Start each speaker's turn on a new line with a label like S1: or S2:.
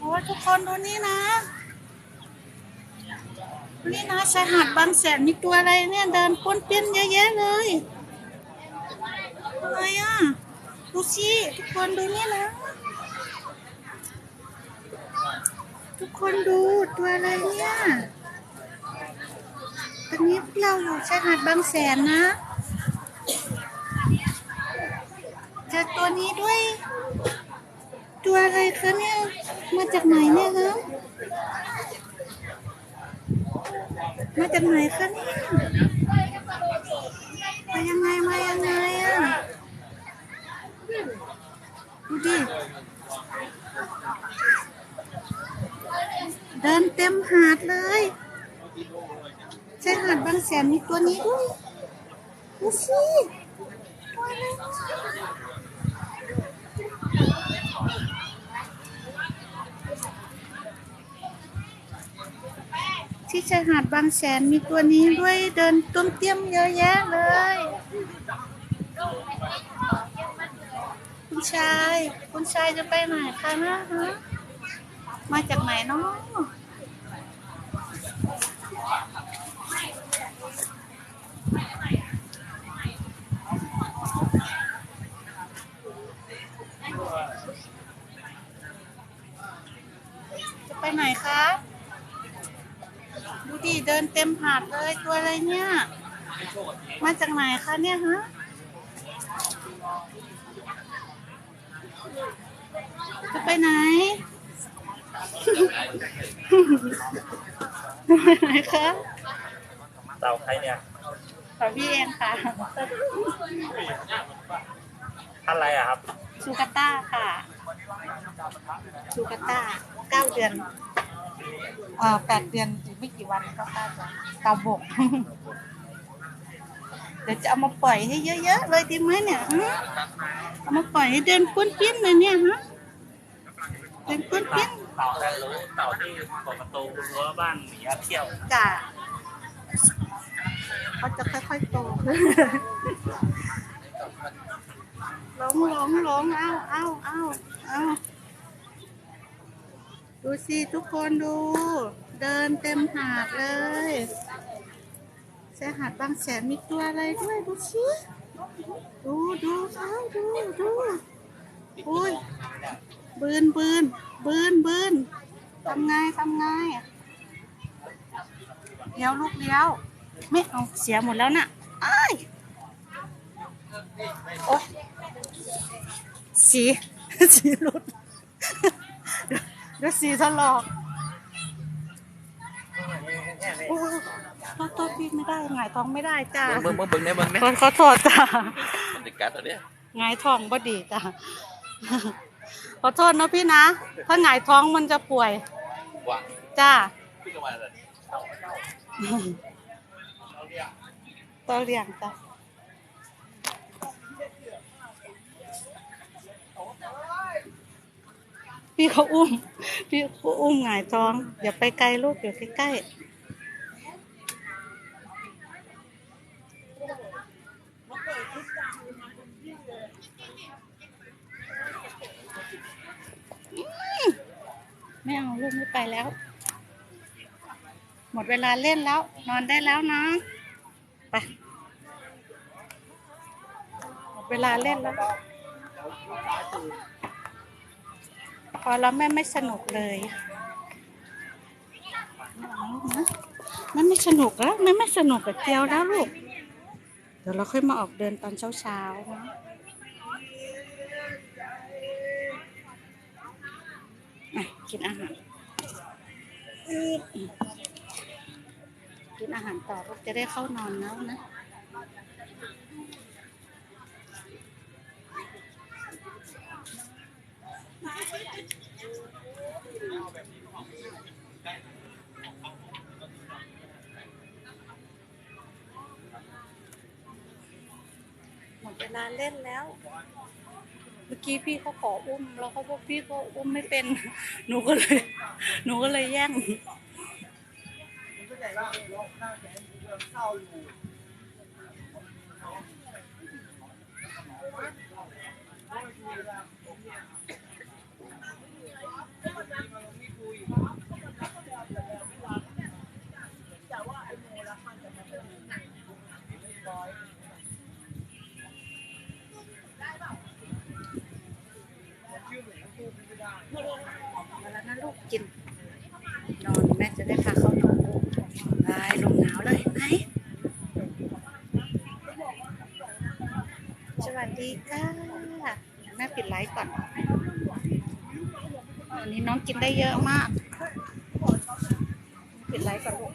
S1: โอ้ยทุกคนดูนี่นะ นี่นะชายหาดบางแสนมีตัวอะไรเนี่ยเดินป้วนเปี้ยนเยอะแยะเลยอะไรอะดูสิทุกคนดูนี่นะ ทุกคนดูตัวอะไรเนี่ย อนนี้เราอยู่ชายหาดบางแสนนะเจอตัวนี้ด้วย ตัวอะไรคะเนี่ย มาจากไหนเนี่ยคะมาจากไหนคะเนี่ยมายังไงมายังไงอะดูดิเดินเต็มหาดเลย ใช่หาดบางแสนมีตัวนี้ด้วยดูสิตัวนี่ยที่ชายหาดบางแสนมีตัวนี้ด้วยเดินต้มเตี้ยมเยอะแยะเลย คุณชาย คุณชายจะไปไหนคะนะฮะมาจากไหนเนาะไปไหนคะ ดูดิเดินเต็มหาดเลยตัวอะไรเนี่ย มาจากไหนคะเนี่ยฮะจะไปไหนไปไหนคะ
S2: เต่าใครเนี่ย
S1: ขอพี่เองค่ะ
S2: ท่านอะไรอะครับ
S1: ชูกาต้าค่ะ ชูกาต้าเก้าเดือน เอ่อแปดเดือนอีกไม่กี่วันก็เก้าเดือนเตาบก เดี๋ยวจะเอามาปล่อยให้เยอะๆเลยดีไหมเนี่ยฮะเอามาปล่อยให้เดินป้วนเปี้ยนเลยเนี่ยฮะเดินป้วนเปี้ยน
S2: เต่าแต่รู้เต่าที่เปิดประตูรั้วบ้านหมีเที่ยว
S1: จ้ะเขาจะค่อยๆโตร้องร้องร้องเอาเอาเอาเอา ดูสิทุกคนดู เดินเต็มหาดเลยชายหาดบางแสนมีตัวอะไรด้วยดูสิดูดูเอาดูดูอุ้ยบืนบืนบืนบืนทำไงทำไงเลี้ยวลูกเลี้ยวไม่เอาเสียหมดแล้วน่ะอ้ายโอ๊ยสีสีหลุด ดี๋ยวสีถลอกโอ้ยขอโทษพี่ไม่ได้หงายท้องไม่ได้จ้า
S2: เบิ่งเบิ่งเบิ่งเนี่ยเบิ่งเนี่ย
S1: ขอขอโทษจ้า
S2: มันติดกัดตัวเนี้ย
S1: หงายท้องบ่ดีจ้าขอโทษนะพี่นะ ถ้าหงายท้องมันจะป่วย
S2: ว่า
S1: จ้า
S2: พี่ก็มาเลย
S1: ตัวเลี้ยงจ้ะ พี่เขาอุ้ม พี่เขาอุ้มหงายท้อง อย่าไปไกลลูกอยู่ใกล้ๆไม่เอาลูกไม่ไปแล้ว หมดเวลาเล่นแล้ว นอนได้แล้วนะไปหมดเวลาเล่นแล้ว พอแล้วแม่ไม่สนุกเลยนะมันไม่สนุกแล้วแม่ไม่สนุกกับเจียวแล้วลูก เดี๋ยวเราค่อยมาออกเดินตอนเช้าๆนะอะกินอาหาร กินอาหารต่อลูกจะได้เข้านอนแล้วนะ เวลาเล่นแล้ว เมื่อกี้พี่เขาขออุ้ม แล้วเขาบอกพี่เขาอุ้มไม่เป็น หนูก็เลย หนูก็เลยแย่ง
S3: ร้อย
S1: แล้วนะลูกกิน นอนแม่จะได้พาเขานอนลูกไปลมหนาวเลยเห็นไหมสวัสดีค่ะแม่ปิดไลฟ์ก่อนวันนี้น้องกินได้เยอะมาก ปิดไลฟ์ก่อนลูก